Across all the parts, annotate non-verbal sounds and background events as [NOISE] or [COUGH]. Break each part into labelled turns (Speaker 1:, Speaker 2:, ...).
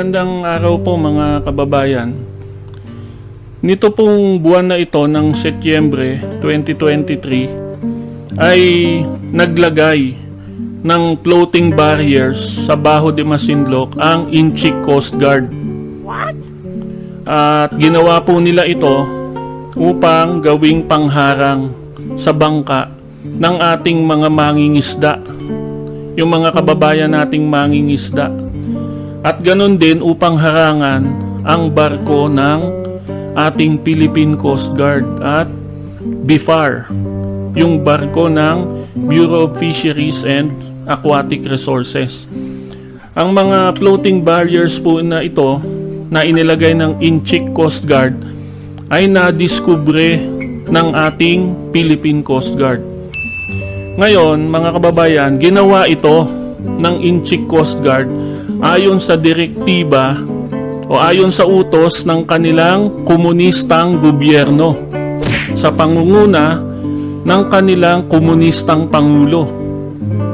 Speaker 1: Magandang araw po mga kababayan. Nito pong buwan na ito ng Setyembre 2023 ay naglagay ng floating barriers sa Baho de Masinloc ang Inchik Coast Guard. At ginawa po nila ito upang gawing pangharang sa bangka ng ating mga mangingisda. Yung mga kababayan nating mangingisda. At ganun din upang harangan ang barko ng ating Philippine Coast Guard at BIFAR, yung barko ng Bureau of Fisheries and Aquatic Resources. Ang mga floating barriers po na ito na inilagay ng Inchik Coast Guard ay nadiskubre ng ating Philippine Coast Guard. Ngayon, mga kababayan, ginawa ito ng Inchik Coast Guard ayon sa direktiba o ayon sa utos ng kanilang komunistang gobyerno sa pangunguna ng kanilang komunistang pangulo.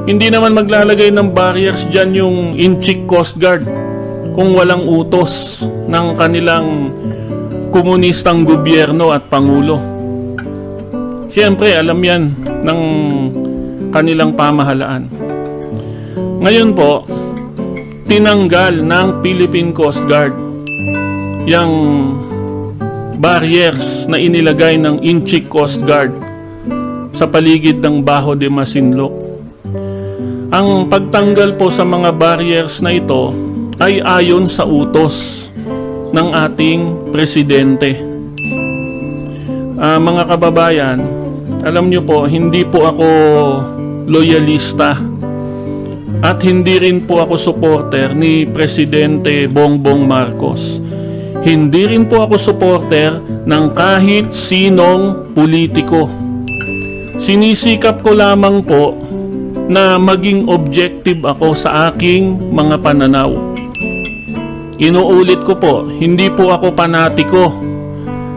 Speaker 1: Hindi naman maglalagay ng barriers dyan yung Inchik Coast Guard kung walang utos ng kanilang komunistang gobyerno at pangulo. Siyempre, alam yan ng kanilang pamahalaan. Ngayon po, tinanggal ng Philippine Coast Guard yung barriers na inilagay ng Inchik Coast Guard sa paligid ng Baho de Masinloc. Ang pagtanggal po sa mga barriers na ito ay ayon sa utos ng ating presidente. Ah, mga kababayan, alam nyo po, hindi po ako loyalista at hindi rin po ako supporter ni Presidente Bongbong Marcos. Hindi rin po ako supporter ng kahit sinong politiko. Sinisikap ko lamang po na maging objective ako sa aking mga pananaw. Inuulit ko po, hindi po ako panatiko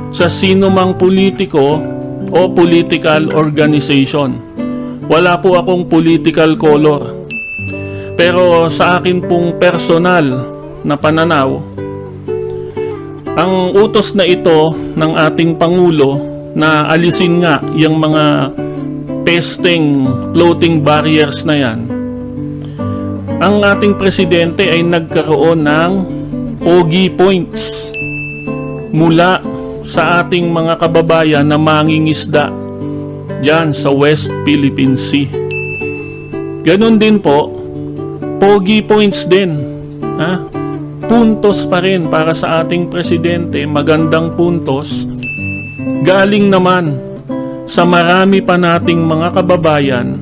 Speaker 1: sa sino mang politiko o political organization. Wala po akong political color. Pero sa akin pong personal na pananaw, ang utos na ito ng ating Pangulo na alisin nga yung mga pesteng floating barriers na yan, ang ating presidente ay nagkaroon ng pogi points mula sa ating mga kababayan na mangingisda dyan sa West Philippine Sea. Ganon din po, pogi points din. Ha? Puntos pa rin para sa ating presidente, magandang puntos. Galing naman sa marami pa nating mga kababayan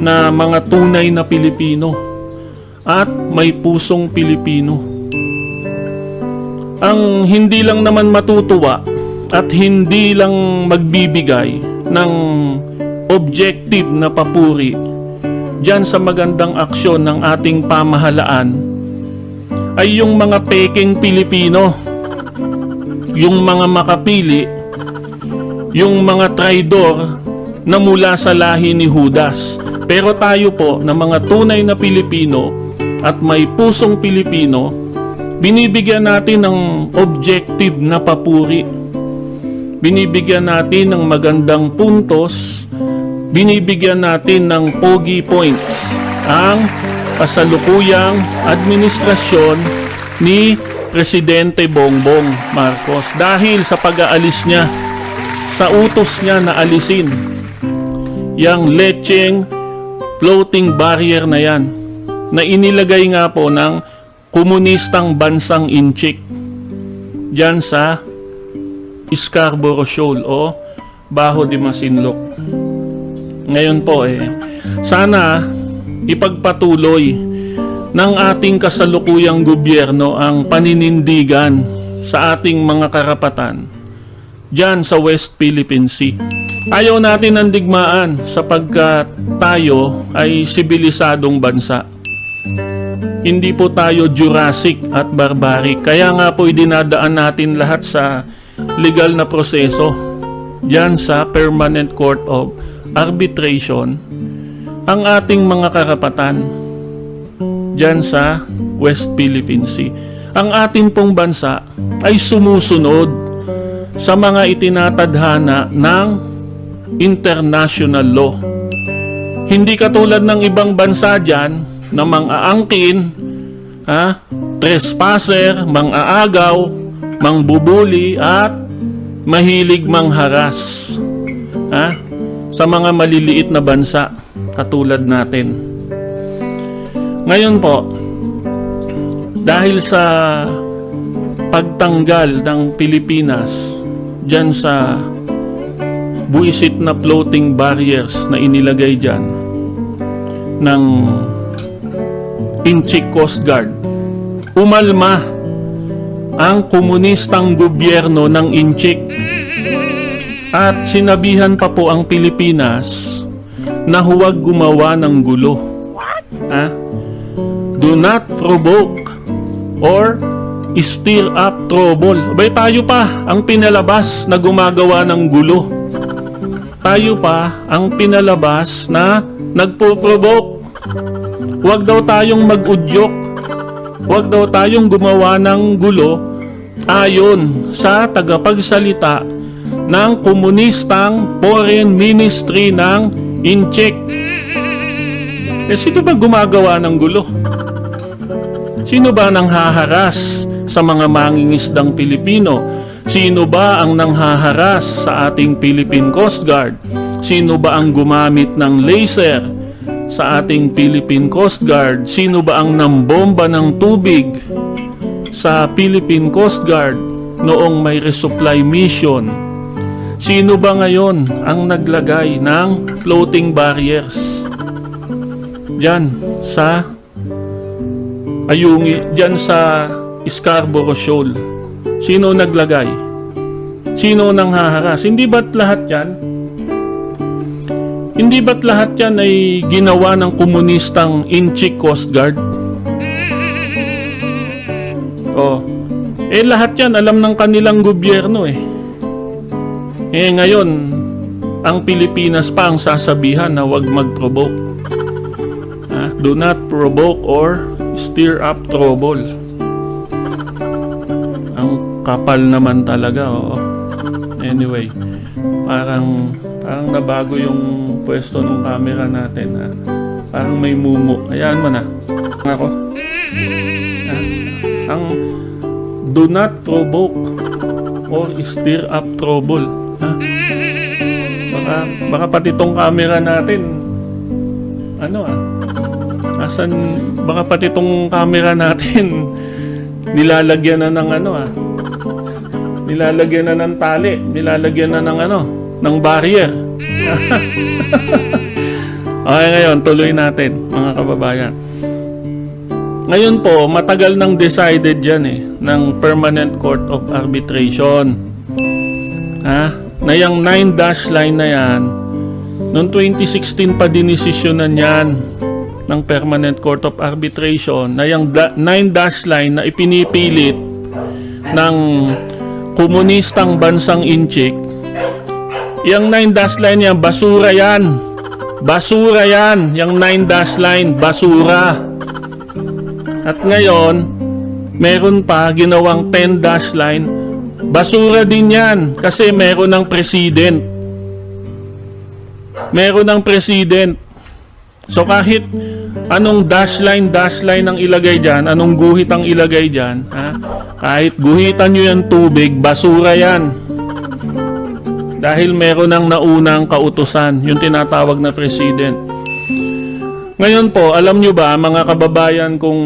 Speaker 1: na mga tunay na Pilipino at may pusong Pilipino. Ang hindi lang naman matutuwa at hindi lang magbibigay ng objective na papuri dyan sa magandang aksyon ng ating pamahalaan ay yung mga peking Pilipino, yung mga makapili, yung mga traidor na mula sa lahi ni Judas. Pero tayo po na mga tunay na Pilipino at may pusong Pilipino, binibigyan natin ng objective na papuri. Binibigyan natin ng magandang puntos, binibigyan natin ng pogi points ang kasalukuyang administrasyon ni Presidente Bongbong Marcos dahil sa pag-aalis niya sa utos niya na alisin yung lecheng floating barrier na yan na inilagay nga po ng komunistang bansang Inchik dyan sa Scarborough Shoal o Baho de Masinloc. Ngayon po eh, sana ipagpatuloy ng ating kasalukuyang gobyerno ang paninindigan sa ating mga karapatan dyan sa West Philippine Sea. Ayaw natin ng digmaan sapagkat tayo ay sibilisadong bansa. Hindi po tayo Jurassic at barbaric. Kaya nga po idinadaan natin lahat sa legal na proseso dyan sa Permanent Court of Arbitration ang ating mga karapatan dyan sa West Philippine Sea. Ang atin pong bansa ay sumusunod sa mga itinatadhana ng international law. Hindi katulad ng ibang bansa dyan na mang-aangkin, ha, trespasser, mang-aagaw, mangbubuli at mahilig mangharas ha, sa mga maliliit na bansa katulad natin. Ngayon po, dahil sa pagtanggal ng Pilipinas dyan sa buisit na floating barriers na inilagay dyan ng Inchik Coast Guard, umalma ang komunistang gobyerno ng Inchik at sinabihan pa po ang Pilipinas na huwag gumawa ng gulo. Ha? Do not provoke or stir up trouble. Abay tayo pa ang pinalabas na gumagawa ng gulo. Tayo pa ang pinalabas na nagpo-provoke. Huwag daw tayong mag-udyok. Huwag daw tayong gumawa ng gulo ayon sa tagapagsalita ng komunistang foreign ministry ng Incheck. Eh sino ba gumagawa ng gulo? Sino ba nang haharas sa mga mangingisdang Pilipino? Sino ba ang nanghaharas sa ating Philippine Coast Guard? Sino ba ang gumamit ng laser sa ating Philippine Coast Guard? Sino ba ang nambomba ng tubig sa Philippine Coast Guard noong may resupply mission? Sino ba ngayon ang naglagay ng floating barriers? Diyan sa Ayungi, diyan sa Scarborough Shoal. Sino naglagay? Sino nang haharas? Hindi ba't lahat yan? Hindi ba't lahat yan ay ginawa ng komunistang Inchik Coast Guard? Oh. Eh lahat yan alam ng kanilang gobyerno eh. Eh ngayon, ang Pilipinas pa ang sasabihan na huwag mag-provoke. Ah, do not provoke or stir up trouble. Ang kapal naman talaga, oo. Anyway, parang parang nabago yung pwesto ng camera natin. Ah. Parang may mumu. Ayan mo na. Ako. Ah, ang do not provoke or stir up trouble. Ha? Baka, baka pati tong camera natin, ano ah, asan, baka pati tong camera natin, [LAUGHS] nilalagyan na ng ano ah, nilalagyan na ng tali, nilalagyan na ng ano, ng barrier. [LAUGHS] okay ngayon, tuloy natin mga kababayan. Ngayon po, matagal nang decided yan eh, ng Permanent Court of Arbitration. Ha? Na yung 9 dash line na yan, noong 2016 pa dinesisyonan yan ng Permanent Court of Arbitration na yung 9 dash line na ipinipilit ng komunistang bansang Inchik. Yung 9 dash line yan, basura yan. Basura yan. Yung 9 dash line, basura. At ngayon, meron pa ginawang 10 dash line. Basura din yan kasi meron ng president. Meron ng president. So kahit anong dash line, dash line ang ilagay dyan, anong guhit ang ilagay dyan, ha? kahit guhitan nyo yung tubig, basura yan. Dahil meron ng naunang kautusan, yung tinatawag na president. Ngayon po, alam nyo ba mga kababayan kong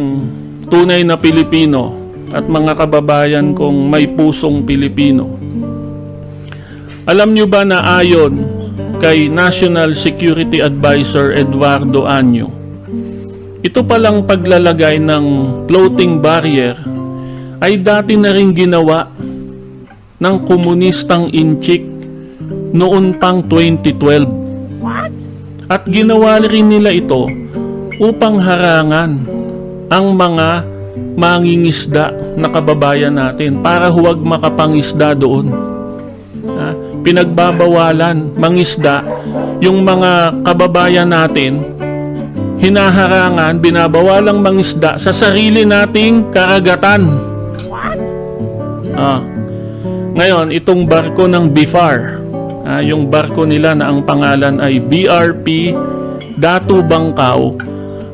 Speaker 1: tunay na Pilipino at mga kababayan kong may pusong Pilipino. Alam nyo ba na ayon kay National Security Advisor Eduardo Anyo, ito palang paglalagay ng floating barrier ay dati na rin ginawa ng komunistang Inchik noon pang 2012. At ginawa rin nila ito upang harangan ang mga mangingisda na kababayan natin para huwag makapangisda doon. Ha? Pinagbabawalan mangisda yung mga kababayan natin hinaharangan, binabawalang mangisda sa sarili nating karagatan. Ah. Ngayon, itong barko ng BIFAR, ah, yung barko nila na ang pangalan ay BRP Datu Bangkaw,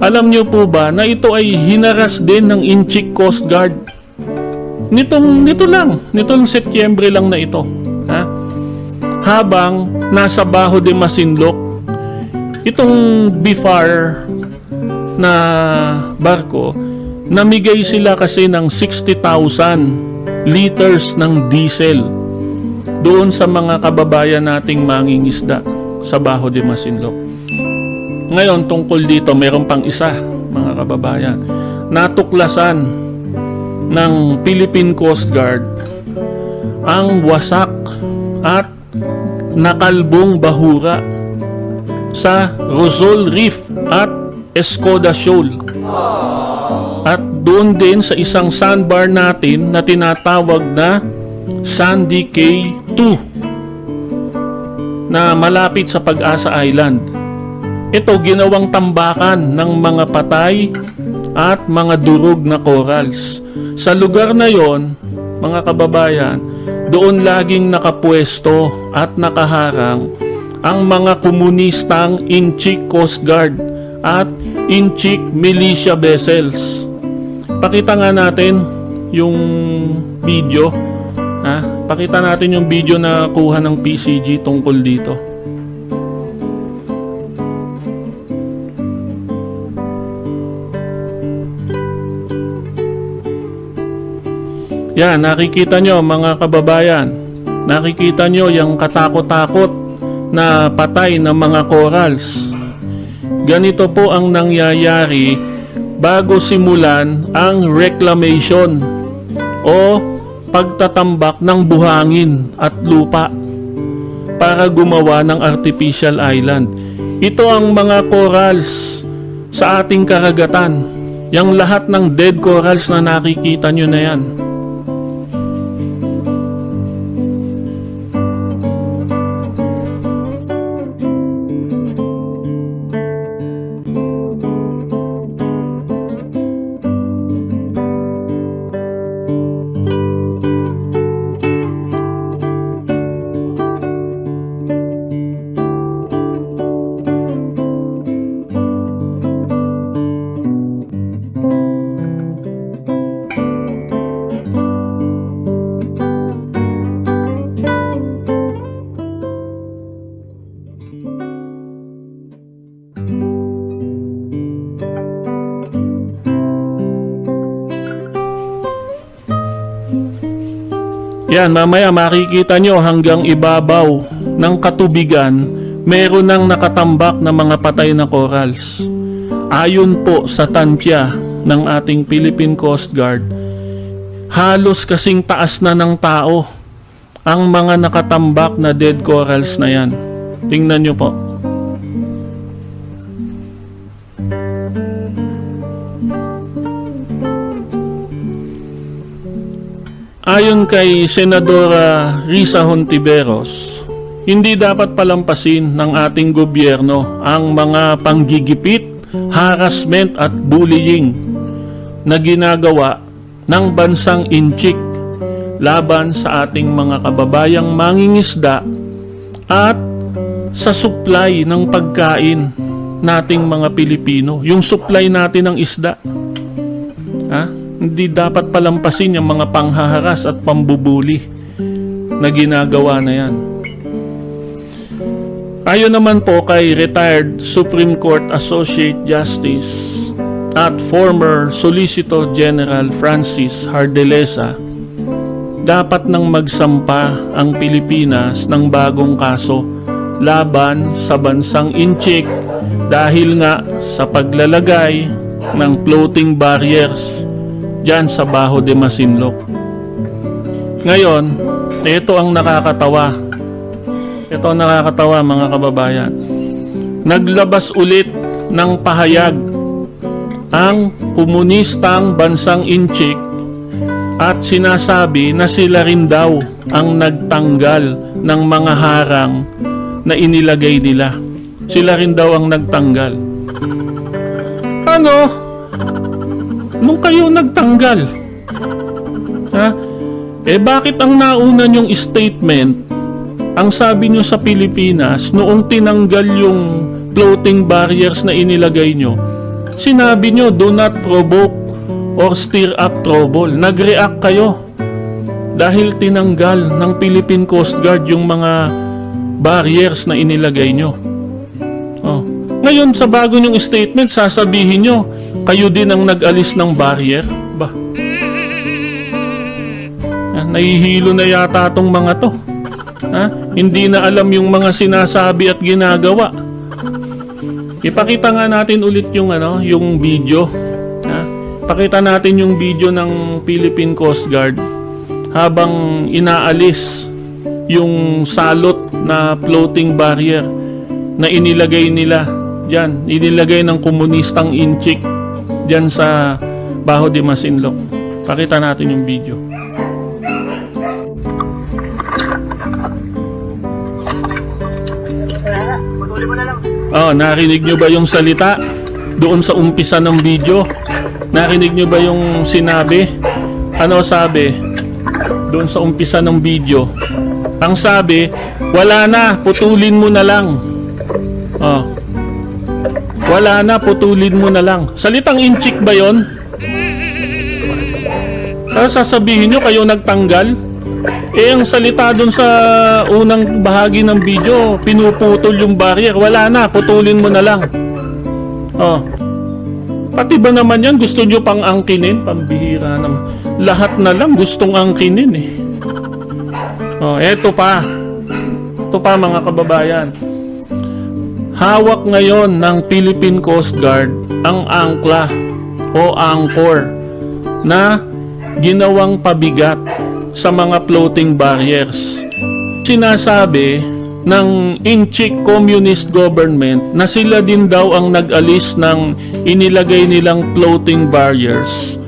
Speaker 1: alam niyo po ba na ito ay hinaras din ng Inchik Coast Guard? Nitong, nito lang, nitong Setyembre lang na ito. Ha? Habang nasa Baho de Masinloc, itong BIFAR na barko, namigay sila kasi ng 60,000 liters ng diesel doon sa mga kababayan nating mangingisda sa Baho de Masinloc. Ngayon, tungkol dito, mayroon pang isa, mga kababayan. Natuklasan ng Philippine Coast Guard ang wasak at nakalbong bahura sa Rosol Reef at Escoda Shoal. At doon din sa isang sandbar natin na tinatawag na Sandy K2 na malapit sa Pag-asa Island. Ito ginawang tambakan ng mga patay at mga durog na corals. Sa lugar na yon, mga kababayan, doon laging nakapwesto at nakaharang ang mga komunistang Inchik Coast Guard at Inchik Militia Vessels. Pakita nga natin yung video. Ha? Pakita natin yung video na kuha ng PCG tungkol dito. Yan, nakikita nyo mga kababayan. Nakikita nyo yung katakot-takot na patay ng mga corals. Ganito po ang nangyayari bago simulan ang reclamation o pagtatambak ng buhangin at lupa para gumawa ng artificial island. Ito ang mga corals sa ating karagatan. Yang lahat ng dead corals na nakikita nyo na yan. Yan, mamaya makikita nyo hanggang ibabaw ng katubigan, meron ng nakatambak na mga patay na corals. Ayon po sa tansya ng ating Philippine Coast Guard, halos kasing taas na ng tao ang mga nakatambak na dead corals na yan. Tingnan nyo po. Kay Senadora Risa Hontiveros, hindi dapat palampasin ng ating gobyerno ang mga panggigipit, harassment at bullying na ginagawa ng bansang Inchik laban sa ating mga kababayang mangingisda at sa supply ng pagkain nating mga Pilipino, yung supply natin ng isda. Ha? Hindi dapat palampasin yung mga panghaharas at pambubuli na ginagawa na yan. Ayon naman po kay retired Supreme Court Associate Justice at former Solicitor General Francis Hardelesa, dapat nang magsampa ang Pilipinas ng bagong kaso laban sa bansang Inchik dahil nga sa paglalagay ng floating barriers dyan sa Baho de Masinloc. Ngayon, ito ang nakakatawa. Ito ang nakakatawa mga kababayan. Naglabas ulit ng pahayag ang komunistang bansang Inchik at sinasabi na sila rin daw ang nagtanggal ng mga harang na inilagay nila. Sila rin daw ang nagtanggal. ano, nung kayo nagtanggal, ha? Eh bakit ang nauna nyong statement, ang sabi nyo sa Pilipinas, noong tinanggal yung floating barriers na inilagay nyo, sinabi nyo, do not provoke or stir up trouble. Nag-react kayo dahil tinanggal ng Philippine Coast Guard yung mga barriers na inilagay nyo. Oh. Ngayon, sa bago nyong statement, sasabihin nyo, kayo din ang nag-alis ng barrier? Ba? Ah, nahihilo na yata tong mga to. Ha? Hindi na alam yung mga sinasabi at ginagawa. Ipakita nga natin ulit yung ano, yung video. Ha? Pakita natin yung video ng Philippine Coast Guard habang inaalis yung salot na floating barrier na inilagay nila diyan, inilagay ng komunistang inchik diyan sa Baho de Masinloc. Pakita natin yung video. Oh, narinig nyo ba yung salita doon sa umpisa ng video? Narinig nyo ba yung sinabi? Ano sabi? Doon sa umpisa ng video. Ang sabi, wala na, putulin mo na lang. Oh. Wala na, putulin mo na lang. Salitang inchik ba yon? Ano sasabihin nyo kayo nagtanggal? Eh, ang salita doon sa unang bahagi ng video, pinuputol yung barrier. Wala na, putulin mo na lang. Oh. Pati ba naman yan, gusto nyo pang angkinin? Pambihira naman. Lahat na lang gustong angkinin eh. Oh, eto pa. Ito pa mga kababayan. Hawak ngayon ng Philippine Coast Guard ang angkla o angkor na ginawang pabigat sa mga floating barriers. Sinasabi ng Inchik Communist Government na sila din daw ang nag-alis ng inilagay nilang floating barriers.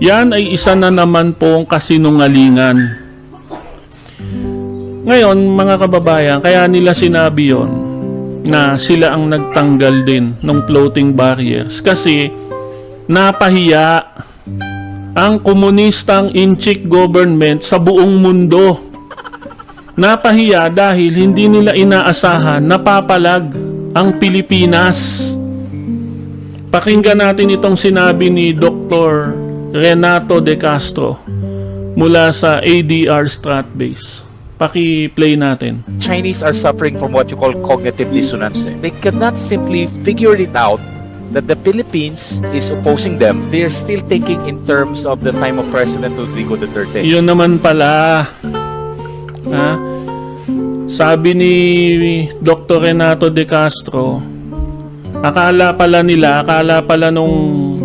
Speaker 1: Yan ay isa na naman pong kasinungalingan. Ngayon, mga kababayan, kaya nila sinabi yon na sila ang nagtanggal din ng floating barriers kasi napahiya ang komunistang Inchik government sa buong mundo. Napahiya dahil hindi nila inaasahan na papalag ang Pilipinas. Pakinggan natin itong sinabi ni Dr. Renato De Castro mula sa ADR Stratbase. Paki-play natin.
Speaker 2: Chinese are suffering from what you call cognitive dissonance. They cannot simply figure it out that the Philippines is opposing them. They are still thinking in terms of the time of President Rodrigo Duterte.
Speaker 1: Yun naman pala. Ha? Sabi ni Dr. Renato De Castro, akala pala nila, akala pala nung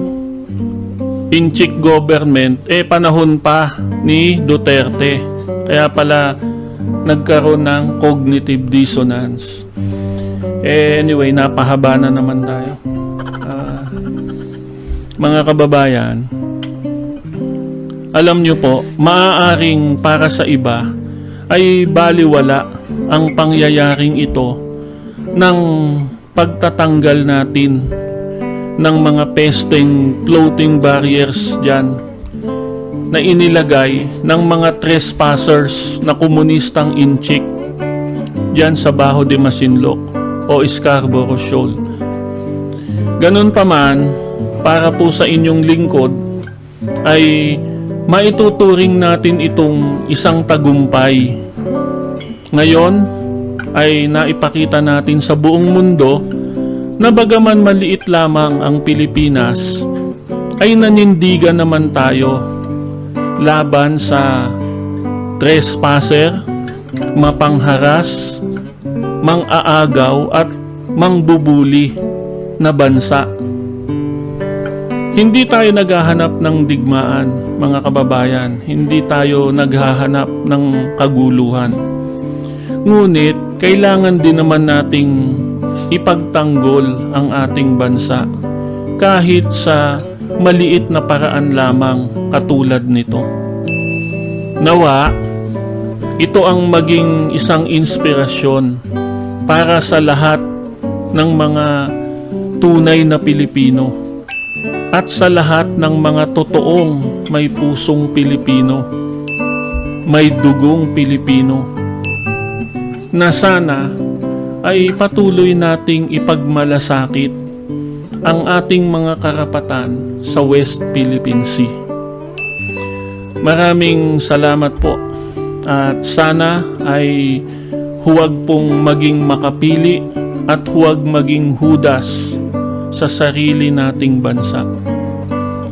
Speaker 1: Inchik government, eh panahon pa ni Duterte. Kaya pala nagkaroon ng cognitive dissonance. Eh, anyway, napahaba na naman tayo. Ah, mga kababayan, alam nyo po, maaaring para sa iba ay baliwala ang pangyayaring ito ng pagtatanggal natin ng mga pesteng floating barriers dyan na inilagay ng mga trespassers na komunistang inchik dyan sa Baho de Masinloc o Scarborough Shoal. Ganun pa man, para po sa inyong lingkod, ay maituturing natin itong isang tagumpay. Ngayon, ay naipakita natin sa buong mundo na bagaman maliit lamang ang Pilipinas, ay nanindigan naman tayo laban sa trespasser, mapangharas, mang-aagaw at mangbubuli na bansa. Hindi tayo naghahanap ng digmaan, mga kababayan. Hindi tayo naghahanap ng kaguluhan. Ngunit, kailangan din naman nating ipagtanggol ang ating bansa kahit sa maliit na paraan lamang katulad nito. Nawa, ito ang maging isang inspirasyon para sa lahat ng mga tunay na Pilipino at sa lahat ng mga totoong may pusong Pilipino, may dugong Pilipino, na sana ay patuloy nating ipagmalasakit ang ating mga karapatan sa West Philippine Sea. Maraming salamat po at sana ay huwag pong maging makapili at huwag maging hudas sa sarili nating bansa.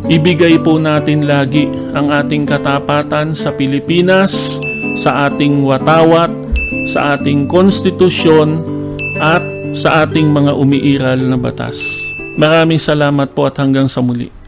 Speaker 1: Ibigay po natin lagi ang ating katapatan sa Pilipinas, sa ating watawat, sa ating konstitusyon at sa ating mga umiiral na batas. Maraming salamat po at hanggang sa muli.